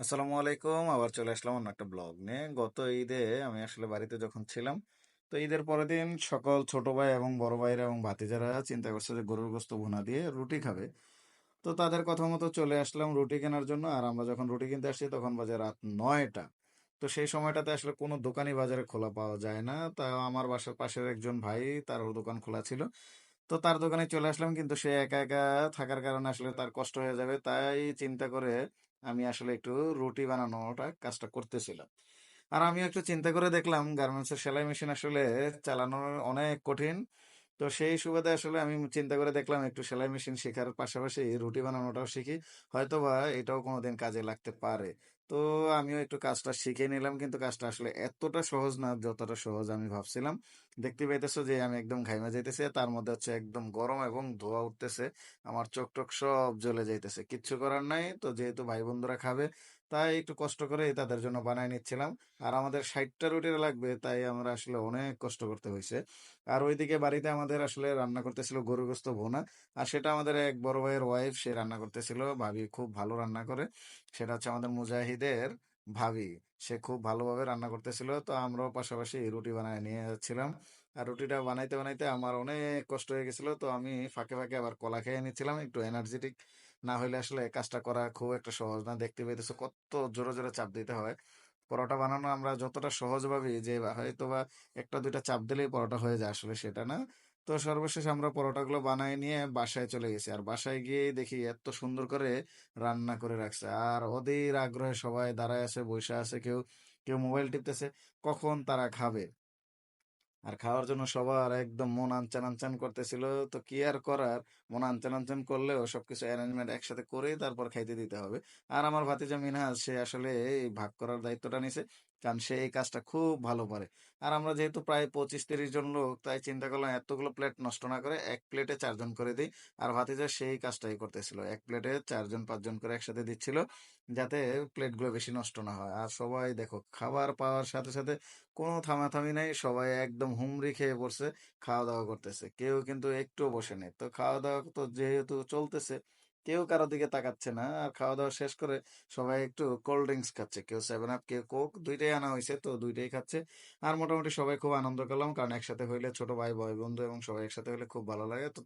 আসসালামু আলাইকুম। আবার চলে আসলাম অন্য একটা ব্লগ নিয়ে। গত ঈদে আমি আসলে বাড়িতে যখন ছিলাম, তো ঈদের পরের দিন সকল ছোট ভাই এবং বড় ভাইরা এবং ভাতিজারা চিন্তা করছে যে গরুর গোস্ত ভুনা দিয়ে রুটি খাবে। তো তাদের কথা মতো চলে আসলাম রুটি কেনার জন্য। আর আমরা যখন রুটি কিনতে আসছি তখন বাজে রাত নয়টা। তো সেই সময়টাতে আসলে কোনো দোকানই বাজারে খোলা পাওয়া যায় না। তা আমার বাসার পাশের একজন ভাই তার দোকান খোলা ছিল। তো তার দোকানে চলে আসলাম, কিন্তু সে একা একা থাকার কারণে আসলে তার কষ্ট হয়ে যাবে। তাই চিন্তা করে আমি আসলে একটু রুটি বানানোটা কাজটা করতেছিলাম। আর আমি একটু চিন্তা করে দেখলাম গার্মেন্টস এর সেলাই মেশিন আসলে চালানো অনেক কঠিন। তো সেই সুবাদে আসলে আমি চিন্তা করে দেখলাম একটু সেলাই মেশিন শেখার পাশাপাশি রুটি বানানোটাও শিখি। হয়তো বা এটাও কোনোদিন কাজে লাগতে পারে। তো আমিও একটু কাজটা শিখে নিলাম। কিন্তু কাজটা আসলে এতটা সহজ না, যতটা সহজ আমি ভাবছিলাম। দেখতে পাইতেছো যে আমি একদম ঘাইমা যাইতেছে তার মধ্যে হচ্ছে একদম গরম এবং ধোয়া উঠতেছে। আমার চোখ টোক সব জ্বলে যাইতেছে, কিচ্ছু করার নাই। তো যেহেতু ভাই বন্ধুরা খাবে, তাই একটু কষ্ট করে তাদের জন্য বানায় নিচ্ছিলাম। আর আমাদের ষাটটা রুটি লাগবে, তাই আমরা আসলে অনেক কষ্ট করতে হয়েছে আর ওইদিকে বাড়িতে আমাদের আসলে রান্না করতেছিল গরু গোস্ত ভুনা, আর সেটা আমাদের এক বড় ভাইয়ের ওয়াইফ সে রান্না করতেছিল। ভাবি খুব ভালো রান্না করে। সেটা হচ্ছে আমাদের মুজাহিদের ভাবি। সে খুব ভালোভাবে রান্না করতেছিল। তো আমরাও পাশাপাশি রুটি বানায় নিয়ে যাচ্ছিলাম। আর রুটিটা বানাইতে বানাইতে আমার অনেক কষ্ট হয়ে গেছিল। তো আমি ফাঁকে ফাঁকে আবার কলা খেয়ে নিচ্ছিলাম। একটু এনার্জেটিক না হলে আসলে কাজটা করা খুব একটা সহজ না। দেখতে পেতেছো কত জোরে জোরে চাপ দিতে হয়। পরোটা বানানো আমরা যতটা সহজ ভাবি যে হয়তো বা একটা, দুইটা চাপ দিলেই পরোটা হয়ে যায় আসলে সেটা না। তো সর্বশেষ আমরা পরোটাগুলো বানায় নিয়ে বাসায় চলে গেছি। আর বাসায় গিয়ে দেখি এত সুন্দর করে রান্না করে রাখছে। আর ওদের আগ্রহে সবাই দাঁড়ায় আছে, বসে আছে, কেউ কেউ মোবাইল টিপতেছে, কখন তারা খাবে? আর খাওয়ার জন্য সবার একদম মন আনচান আনচান করতেছিল। তো কি আর করার? মন আনচান আনচান করলেও সবকিছু অ্যারেঞ্জমেন্ট একসাথে করেই তারপর খাইতে দিতে হবে। আর আমার ভাতিজা মিনহাজ, সে আসলে এই ভাগ করার দায়িত্বটা নিছে। কারণ সে এই কাজটা খুব ভালো পারে। আর আমরা যেহেতু প্রায় পঁচিশ তিরিশ জন লোক, তাই চিন্তা করলাম এতগুলো প্লেট নষ্ট না করে এক প্লেটে চারজন করে দিই। আর ভাতিজা সেই কাজটাই করতেছিল। এক প্লেটে চারজন পাঁচজন করে একসাথে দিচ্ছিল যাতে প্লেটগুলো বেশি নষ্ট না হয়। আর সবাই দেখো, খাবার পাওয়ার সাথে সাথে কোনো থামাথামি নাই, সবাই একদম হুমড়ি খেয়ে পড়ছে খাওয়া দাওয়া করতেছে। কেউ কিন্তু একটুও বসে নেই। তো খাওয়া দাওয়া তো যেহেতু চলতেছে কেউ কারোর দিকে তাকাচ্ছে না। আর খাওয়া দাওয়া শেষ করে সবাই একটু কোল্ড ড্রিঙ্কস খাচ্ছে। কেউ সেভেন আপ কেউ কোক দুইটাই আনা হয়েছে তো দুইটাই খাচ্ছে। আর মোটামুটি সবাই খুব আনন্দ করলাম। কারণ একসাথে হইলে ছোট ভাই ভাই বন্ধু এবং সবাই একসাথে হলে খুব ভালো লাগে। তো